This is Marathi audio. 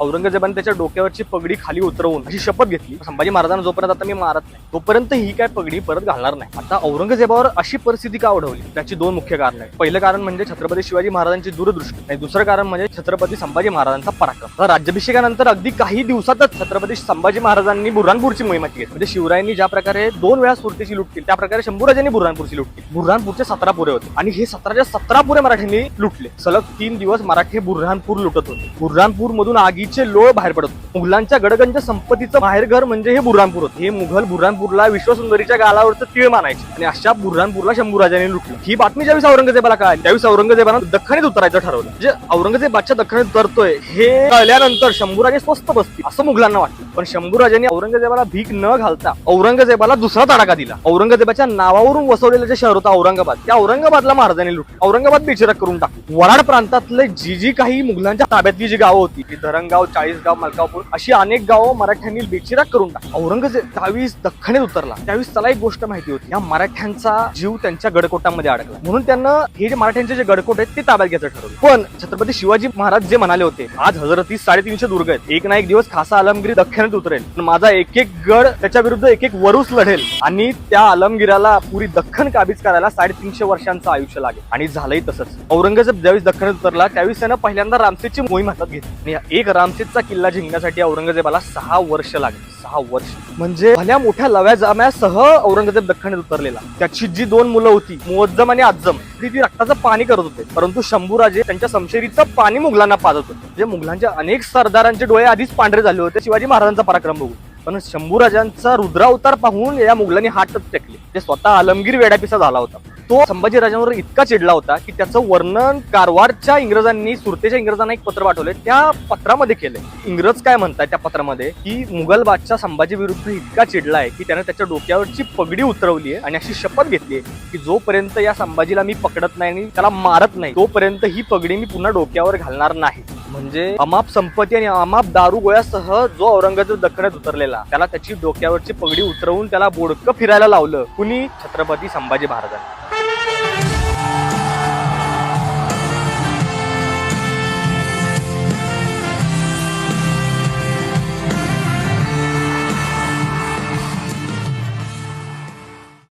औरंगजेबाने त्याच्या डोक्यावरची पगडी खाली उतरवून अशी शपथ घेतली. संभाजी महाराजांना जोपर्यंत आता मी मारत नाही तोपर्यंत ही काय पगडी परत घालणार नाही. आता औरंगजेबावर अशी परिस्थिती का ओढवली? त्याची दोन मुख्य कारण आहेत. पहिलं कारण म्हणजे छत्रपती शिवाजी महाराजांची दूरदृष्टी आणि दुसरं कारण म्हणजे छत्रपती संभाजी महाराजांचा पराक्रम. तर राज्याभिषेकानंतर अगदी काही दिवसातच छत्रपती संभाजी महाराजांनी बुऱ्हाणपूरची मोहीम हाती घेतली म्हणजे शिवरायांनी ज्या प्रकारे दोन वेळा सुरतेची लूट केली त्या प्रकारे शंभूराजांनी बुऱ्हाणपूरची लूट केली. बुऱ्हाणपूरचे सतरा पुरे होते आणि हे सतराच्या सतरा पुरे मराठ्यांनी लुटले. सलग तीन दिवस मराठी बुऱ्हाणपूर लुटत होते. बुऱ्हाणपूर मधून संपत्तीचे लोळ बाहेर पडत मुघलांच्या गडगंज संपत्तीचं बाहेरघर म्हणजे हे बुरहानपूर होत. हे मुघल बुरहानपूरला विश्वसुंदरीच्या गालावरचं तीळ मानायचे. आणि अशा बुरहानपूरला शंभूराजांनी लुटलं. ही बातमी ज्यावेळेस औरंगजेबाला कळाली त्यावेळेस औरंगजेबानं दख्खनीत उतरायचं ठरवलं. म्हणजे औरंगजेबाच्या बादशाह दख्खनीत उतरतोय हे कळल्यानंतर शंभूराजे स्वस्त बसतील असं मुघलांना वाटलं. पण शंभूराजांनी औरंगजेबाला भीक न घालता औरंगजेबाला दुसरा तडाखा दिला. औरंगजेबाच्या नावावरून वसवलेलं जे शहर होतं औरंगाबाद त्या औरंगाबादला महाराजांनी लुट औरंगाबाद बेचिराग करून टाकलं. वराड प्रांतातले जी जी काही मुघलांच्या ताब्यातली जी गावं होती ती धरणगाव चाळीसगाव मलकापूर अशी अनेक गावं मराठ्यांनी बेचिराग करून टाकली. औरंगजेब त्यावेळेस दख्खनीत उतरला. त्यावेळी त्याला एक गोष्ट माहिती होती. या मराठ्यांचा जीव त्यांच्या गडकोटामध्ये अडकला. म्हणून त्यांना हे जे मराठ्यांचे जे गडकोट आहेत ते ताब्यात घ्यायचं ठरवलं. पण छत्रपती शिवाजी महाराज जे म्हणाले होते आज हजरती साडेतीनशे दुर्ग आहेत. एक ना एक दिवस खासा आलमगिरी पर्यंत उतरेल माझा एक एक गड त्याच्या विरुद्ध एक एक वरुस लढेल. आणि त्या आलमगिराला पुरी दख्खन काबीज करायला साडेतीनशे वर्षांचं आयुष्य लागेल. आणि झालंही तसंच. औरंगजेब ज्यावेळेस दख्खनीत उतरला त्यावेळेस त्यानं पहिल्यांदा रामसेची मोहीम हातात घेतली. आणि एक रामसेजचा किल्ला जिंकण्यासाठी औरंगजेबाला सहा वर्ष लागली. सहा वर्ष. म्हणजे भल्या मोठ्या लव्या जाम्यासह औरंगजेब दख्खनीत उतरलेला. त्याची जी दोन मुलं होती मुअज्जम आणि आजम ती ती रक्ताचं पाणी करत होते. परंतु शंभूराजे त्यांच्या समशेरीचं पाणी मुघलांना पाजत होते. म्हणजे मुघलांच्या अनेक सरदारांचे डोळे आधीच पांढरे झाले होते शिवाजी महाराजांचा पराक्रम बघून. पण शंभूराजांचा रुद्रावतार पाहून या मुघलांनी हातच टेकले. ते स्वतः आलमगीर वेडापिसा झाला होता. तो संभाजी राजांवर इतका चिडला होता की त्याचं वर्णन कारवारच्या इंग्रजांनी सुरतेच्या इंग्रजांना एक पत्र पाठवले त्या पत्रामध्ये केले इंग्रज काय म्हणतात त्या पत्रामध्ये? की मुघल बादशाह संभाजी विरुद्ध इतका चिडलाय की त्याने त्याच्या डोक्यावरची पगडी उतरवली आहे आणि अशी शपथ घेतली आहे की जोपर्यंत या संभाजीला मी पकडत नाही आणि त्याला मारत नाही तोपर्यंत ही पगडी मी पुन्हा डोक्यावर घालणार नाही. म्हणजे अमाप संपत्ती आणि अमाप दारू गोळ्यासह जो औरंगजेब दखण्यात उतरलेला त्याला त्याची डोक्यावरची पगडी उतरवून त्याला बोडकं फिरायला लावलं कुणी? छत्रपती संभाजी महाराजांनी.